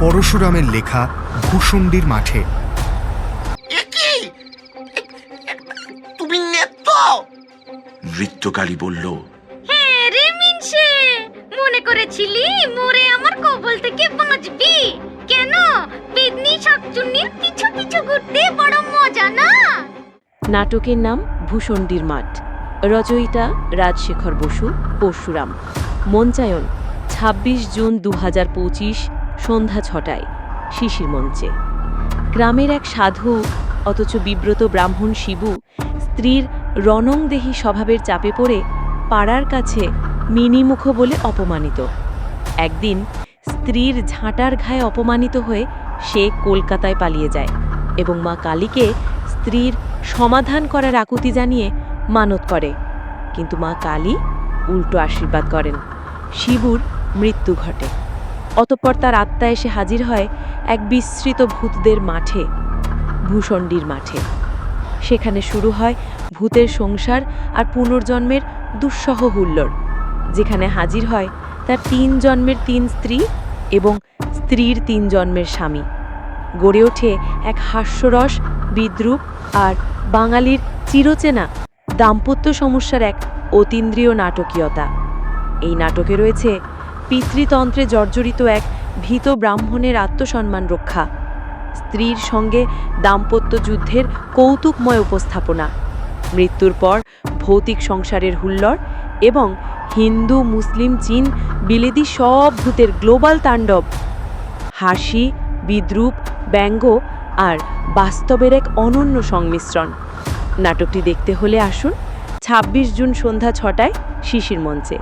পরশুরামের লেখা ভূষণ্ডির মাঠে। এ তুমি নৃত্যকালী বলল হ্যাঁ রে মিনসে মনে করেছিলি মোরে আমার কবল থেকে বাঁচবি। কেন? পেদনি শাকচুন্নির পিছু পিছু ঘুরতে বড় মজা না? নাটকের নাম ভূষণ্ডির মাঠ। রচয়িতা রাজশেখর বসু পরশুরাম। মঞ্চায়ন ছাব্বিশ জুন দু হাজার পঁচিশ সন্ধ্যা ছটায়, শিশির মঞ্চে। গ্রামের এক সাধু, অথচ বিব্রত ব্রাহ্মণ শিবু, স্ত্রীর রণংদেহী স্বভাবের চাপে পড়ে পাড়ার কাছে মিনিমুখ বলে অপমানিত। একদিন স্ত্রীর ঝাঁটার ঘায়ে অপমানিত হয়ে সে কলকাতায় পালিয়ে যায় এবং মা কালীকে স্ত্রীর সমাধান করার আকুতি জানিয়ে মানত করে। কিন্তু মা কালী উল্টো আশীর্বাদ করেন। শিবুর মৃত্যু ঘটে। অতঃপর তার আত্মা এসে হাজির হয় এক বিস্তৃত ভূতদের মাঠে, ভূষণ্ডির মাঠে। সেখানে শুরু হয় ভূতের সংসার আর পুনর্জন্মের দুঃসহ হুল্লোড়। যেখানে হাজির হয় তার তিন জন্মের তিন স্ত্রী এবং স্ত্রীর তিন জন্মের স্বামী। গড়ে ওঠে এক হাস্যরস, বিদ্রুপ আর বাঙালির চিরচেনা দাম্পত্য সমস্যার এক অতীন্দ্রিয় নাটকীয়তা। এই নাটকে রয়েছে পিতৃতন্ত্রে জর্জরিত এক ভীত ব্রাহ্মণের আত্মসম্মান রক্ষা। স্ত্রীর সঙ্গে দাম্পত্য যুদ্ধের কৌতুকময় উপস্থাপনা। মৃত্যুর পর ভৌতিক সংসারের হুল্লড় এবং হিন্দু, মুসলিম, চীন বিলেদি সব ভূতের গ্লোবাল তাণ্ডব। হাসি, বিদ্রুপ, ব্যঙ্গ আর বাস্তবের এক অনন্য সংমিশ্রণ। নাটকটি দেখতে হলে আসুন ২৬ জুন সন্ধ্যা ছটায় শিশির মঞ্চে।